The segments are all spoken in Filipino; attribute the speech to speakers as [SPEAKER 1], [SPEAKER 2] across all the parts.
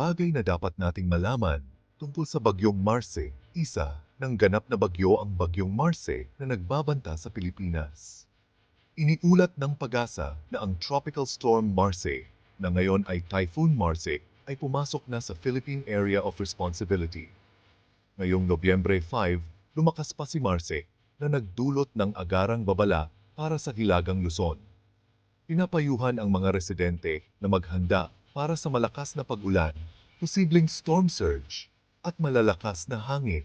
[SPEAKER 1] bagay na dapat nating malaman tungkol sa bagyong Marce, isa ng ganap na bagyo ang bagyong Marce na nagbabanta sa Pilipinas. Iniulat ng pag-asa na ang Tropical Storm Marce, na ngayon ay Typhoon Marce, ay pumasok na sa Philippine Area of Responsibility. Ngayong Nobyembre 5, lumakas pa si Marce na nagdulot ng agarang babala para sa Hilagang Luzon. Pinapayuhan ang mga residente na maghanda para sa malakas na pag-ulan, posibleng storm surge, at malalakas na hangin.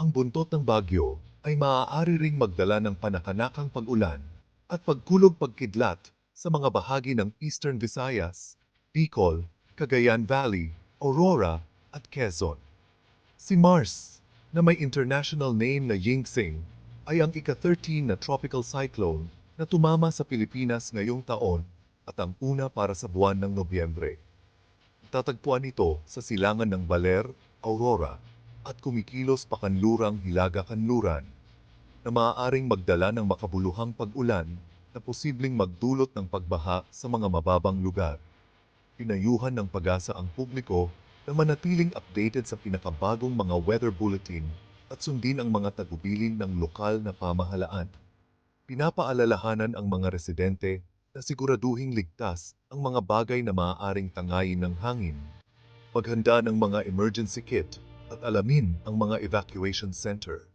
[SPEAKER 1] Ang buntot ng bagyo ay maaari ring magdala ng panakanakang pag-ulan at pagkulog pagkidlat sa mga bahagi ng Eastern Visayas, Bicol, Cagayan Valley, Aurora at Quezon. Si Mars, na may international name na Yingxing, ay ang ika-13 na tropical cyclone na tumama sa Pilipinas ngayong taon at ang una para sa buwan ng Nobyembre. Tatagpuan ito sa silangan ng Baler, Aurora at kumikilos pakanlurang Hilaga-Kanluran na maaaring magdala ng makabuluhang pag-ulan na posibleng magdulot ng pagbaha sa mga mababang lugar. Pinayuhan ng pag-asa ang publiko na manatiling updated sa pinakabagong mga weather bulletin at sundin ang mga tagubilin ng lokal na pamahalaan. Pinapaalalahanan ang mga residente na siguraduhing ligtas ang mga bagay na maaaring tangayin ng hangin. Maghanda ng mga emergency kit at alamin ang mga evacuation center.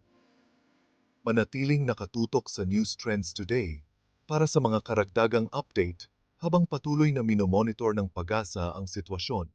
[SPEAKER 1] Manatiling nakatutok sa News Trends Today para sa mga karagdagang update habang patuloy na minomonitor ng pag-asa ang sitwasyon.